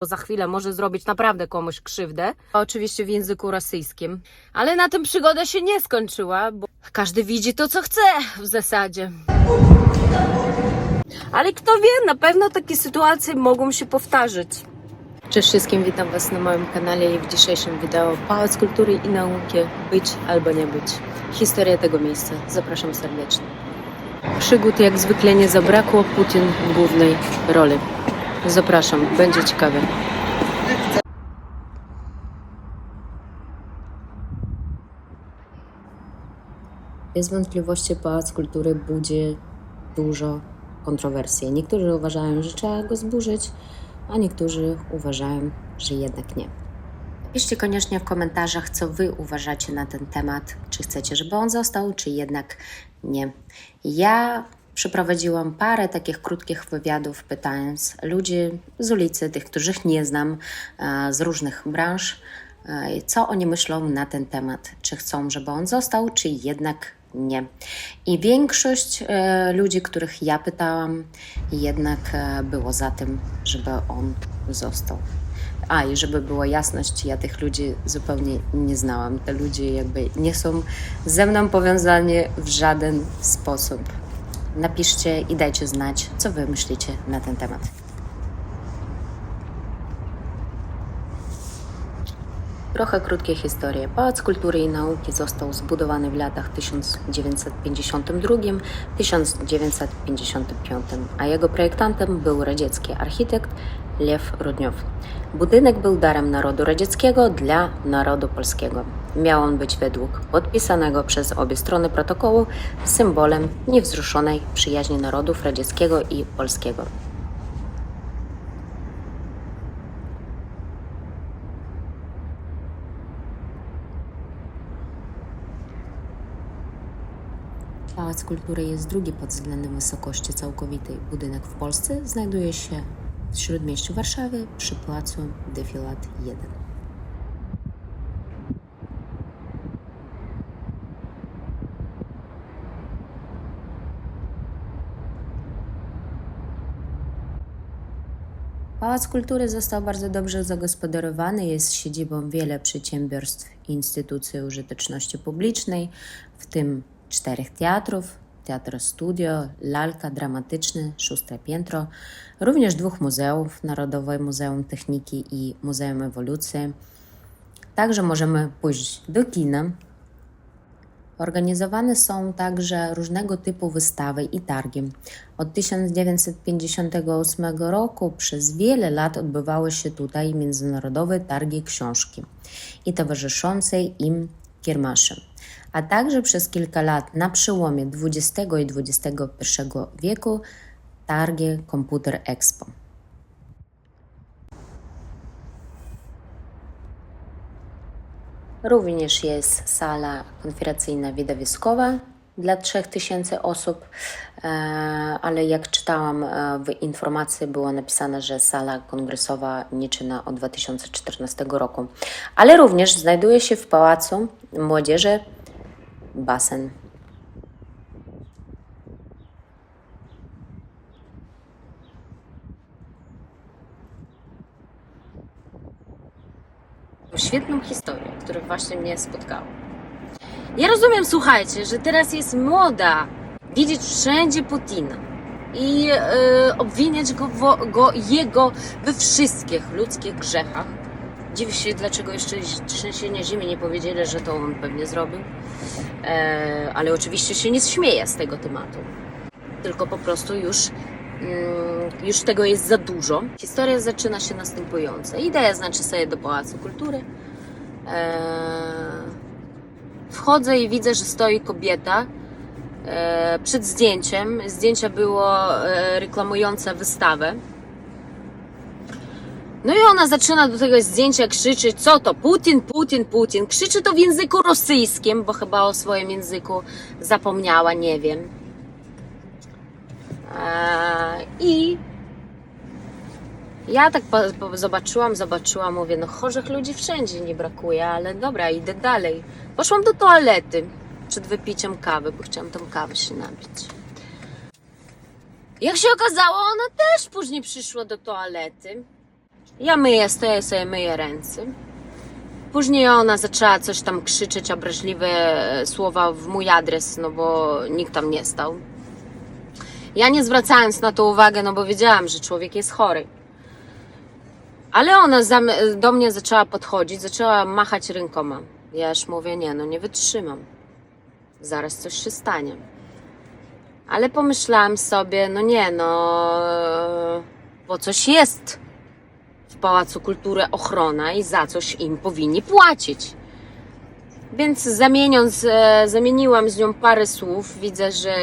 bo za chwilę może zrobić naprawdę komuś krzywdę. Oczywiście w języku rosyjskim. Ale na tym przygoda się nie skończyła, bo każdy widzi to, co chce w zasadzie. Ale kto wie, na pewno takie sytuacje mogą się powtarzać. Cześć wszystkim, witam Was na moim kanale i w dzisiejszym wideo Pałac Kultury i Nauki Być albo nie być. Historia tego miejsca. Zapraszam serdecznie. Przygód jak zwykle nie zabrakło, Putin w głównej roli. Zapraszam, będzie ciekawe. Bez wątpliwości Pałac Kultury budzi dużo kontrowersji. Niektórzy uważają, że trzeba go zburzyć, a niektórzy uważają, że jednak nie. Piszcie koniecznie w komentarzach, co Wy uważacie na ten temat. Czy chcecie, żeby on został, czy jednak nie. Ja przeprowadziłam parę takich krótkich wywiadów, pytając ludzi z ulicy, tych, których nie znam, e, z różnych branż, e, co oni myślą na ten temat. Czy chcą, żeby on został, czy jednak nie. I większość e, ludzi, których ja pytałam, jednak było za tym, żeby on został. A i żeby była jasność, ja tych ludzi zupełnie nie znałam. Te ludzie jakby nie są ze mną powiązani w żaden sposób. Napiszcie i dajcie znać, co wy myślicie na ten temat. Trochę krótkie historie. Pałac Kultury i Nauki został zbudowany w latach 1952-1955, a jego projektantem był radziecki architekt Lew Rudniow. Budynek był darem narodu radzieckiego dla narodu polskiego. Miał on być według podpisanego przez obie strony protokołu symbolem niewzruszonej przyjaźni narodów radzieckiego i polskiego. Pałac Kultury jest drugi pod względem wysokości całkowitej budynek w Polsce. Znajduje się w śródmieściu Warszawy przy placu Defilat 1. Pałac Kultury został bardzo dobrze zagospodarowany, jest siedzibą wiele przedsiębiorstw i instytucji użyteczności publicznej, w tym czterech teatrów, Teatr Studio, Lalka Dramatyczny, Szóste Piętro, również dwóch muzeów, Narodowe Muzeum Techniki i Muzeum Ewolucji. Także możemy pójść do kina, Organizowane są także różnego typu wystawy i targi. Od 1958 roku przez wiele lat odbywały się tutaj międzynarodowe targi książki i towarzyszące im kiermasze, a także przez kilka lat na przełomie XX i XXI wieku targi Komputer Expo. Również jest sala konferencyjna widowiskowa dla 3000 osób, e, ale jak czytałam e, w informacji było napisane, że sala kongresowa nie czyna od 2014 roku. Ale również znajduje się w Pałacu Młodzieży basen. świetną historię, która właśnie mnie spotkała. Ja rozumiem, słuchajcie, że teraz jest moda widzieć wszędzie Putina i e, obwiniać go, wo, go jego we wszystkich ludzkich grzechach. Dziwię się, dlaczego jeszcze trzęsienia ziemi nie powiedzieli, że to on pewnie zrobił. E, ale oczywiście się nie śmieję z tego tematu. Tylko po prostu już Mm, już tego jest za dużo. Historia zaczyna się następująco. Idea znaczy sobie do Pałacu Kultury. Eee, wchodzę i widzę, że stoi kobieta eee, przed zdjęciem. Zdjęcie było e, reklamujące wystawę. No i ona zaczyna do tego zdjęcia krzyczeć, co to Putin, Putin, Putin. Krzyczy to w języku rosyjskim, bo chyba o swoim języku zapomniała, nie wiem. Eee, I ja tak zobaczyłam, zobaczyłam, mówię, no chorych ludzi wszędzie nie brakuje, ale dobra, idę dalej. Poszłam do toalety przed wypiciem kawy, bo chciałam tą kawę się napić. Jak się okazało, ona też później przyszła do toalety. Ja myję, stoję sobie, myję ręce. Później ona zaczęła coś tam krzyczeć, obraźliwe słowa w mój adres, no bo nikt tam nie stał. Ja nie zwracając na to uwagę, no bo wiedziałam, że człowiek jest chory. Ale ona do mnie zaczęła podchodzić, zaczęła machać rękoma. Ja już mówię, nie, no nie wytrzymam. Zaraz coś się stanie. Ale pomyślałam sobie, no nie, no, bo coś jest w Pałacu Kultury ochrona i za coś im powinni płacić. Więc zamieniąc, e, zamieniłam z nią parę słów. Widzę, że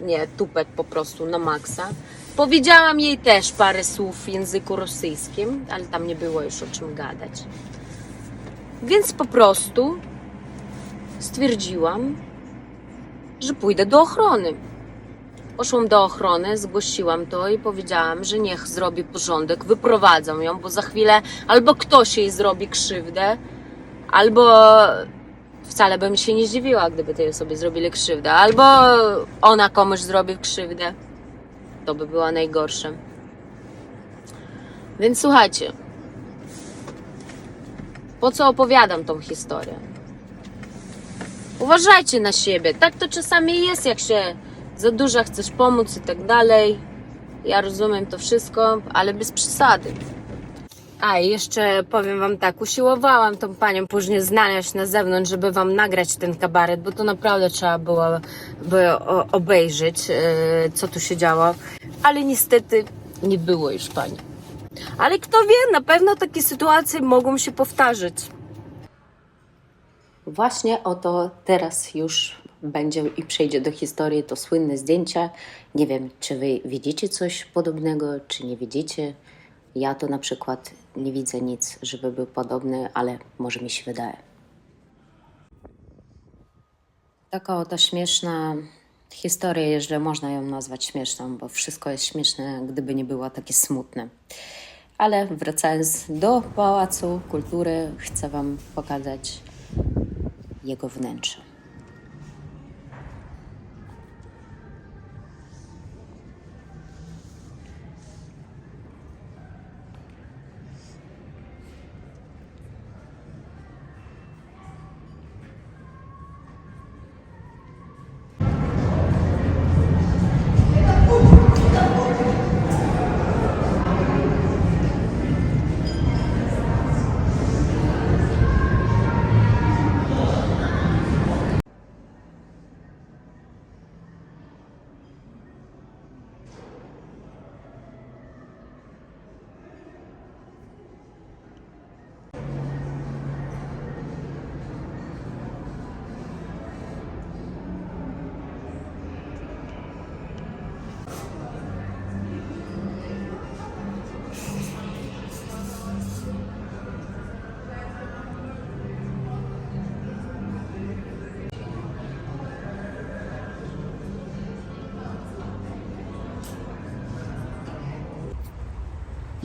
nie, tupet po prostu na maksa. Powiedziałam jej też parę słów w języku rosyjskim, ale tam nie było już o czym gadać. Więc po prostu stwierdziłam, że pójdę do ochrony. Poszłam do ochrony, zgłosiłam to i powiedziałam, że niech zrobi porządek, wyprowadzą ją, bo za chwilę albo ktoś jej zrobi krzywdę, albo wcale bym się nie zdziwiła, gdyby tej osobie zrobili krzywdę, albo ona komuś zrobi krzywdę. To by była najgorsze. Więc słuchajcie, po co opowiadam tą historię? Uważajcie na siebie. Tak to czasami jest, jak się za dużo chcesz pomóc i tak dalej. Ja rozumiem to wszystko, ale bez przesady. A jeszcze powiem wam tak, usiłowałam tą panią później znaleźć na zewnątrz, żeby wam nagrać ten kabaret, bo to naprawdę trzeba było by o- obejrzeć, e, co tu się działo. Ale niestety nie było już pani. Ale kto wie, na pewno takie sytuacje mogą się powtarzać. Właśnie oto teraz już będzie i przejdzie do historii to słynne zdjęcia. Nie wiem, czy wy widzicie coś podobnego, czy nie widzicie. Ja to na przykład nie widzę nic, żeby był podobny, ale może mi się wydaje. Taka oto śmieszna historia, jeżeli można ją nazwać śmieszną, bo wszystko jest śmieszne, gdyby nie było takie smutne. Ale wracając do Pałacu Kultury, chcę Wam pokazać jego wnętrze.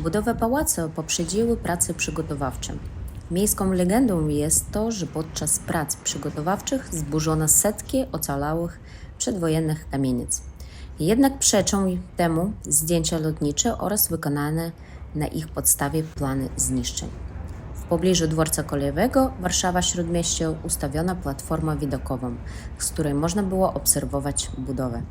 Budowę pałacu poprzedziły prace przygotowawcze. Miejską legendą jest to, że podczas prac przygotowawczych zburzono setki ocalałych przedwojennych kamienic. Jednak przeczą temu zdjęcia lotnicze oraz wykonane na ich podstawie plany zniszczeń. W pobliżu dworca kolejowego Warszawa Śródmieście ustawiona platforma widokową, z której można było obserwować budowę.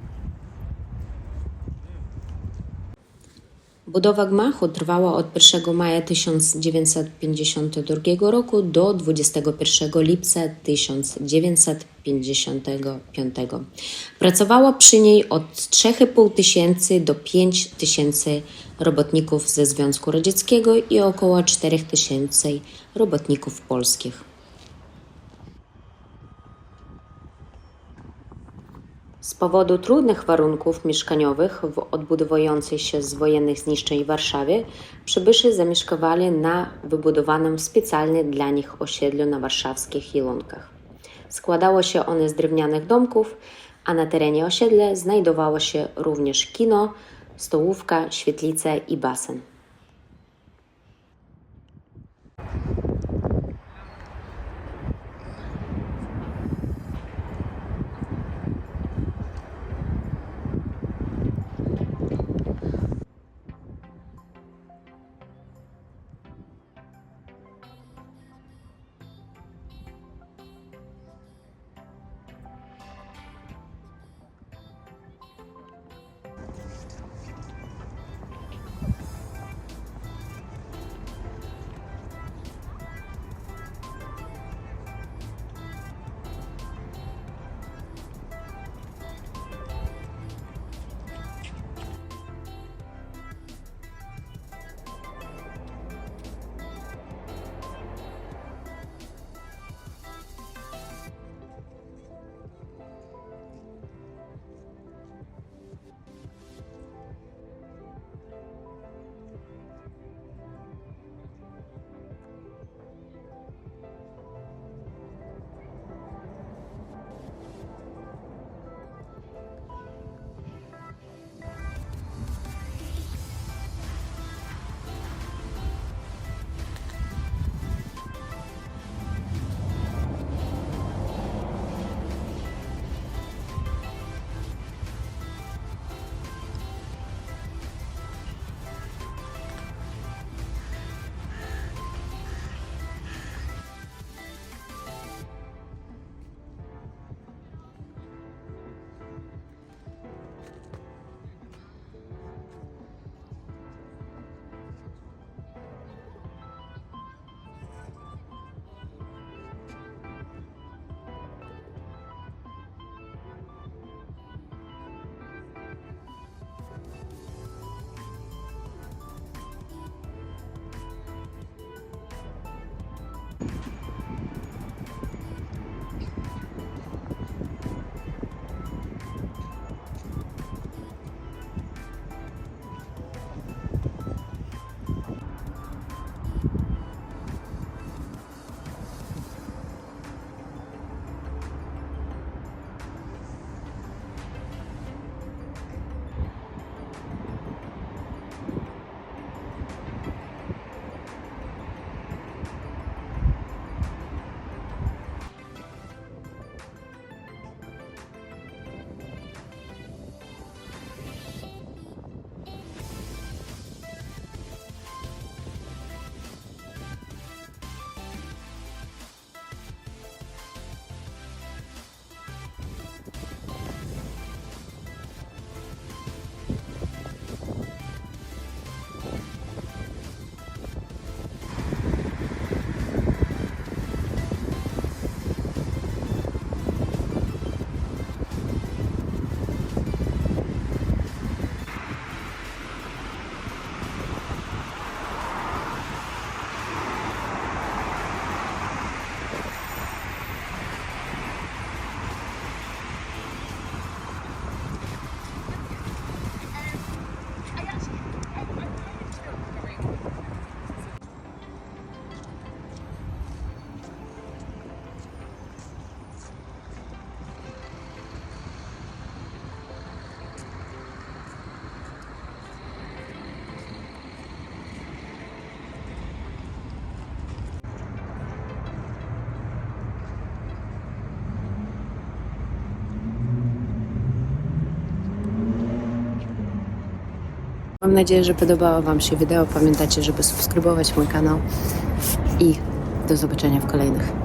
Budowa gmachu trwała od 1 maja 1952 roku do 21 lipca 1955. Pracowało przy niej od 3,5 tysięcy do 5 tysięcy robotników ze Związku Radzieckiego i około 4 tysięcy robotników polskich. Z powodu trudnych warunków mieszkaniowych w odbudowującej się z wojennych zniszczeń Warszawie, przybysze zamieszkowali na wybudowanym specjalnie dla nich osiedlu na warszawskich Jelonkach. Składało się one z drewnianych domków, a na terenie osiedla znajdowało się również kino, stołówka, świetlice i basen. Mam nadzieję, że podobało Wam się wideo. Pamiętajcie, żeby subskrybować mój kanał i do zobaczenia w kolejnych.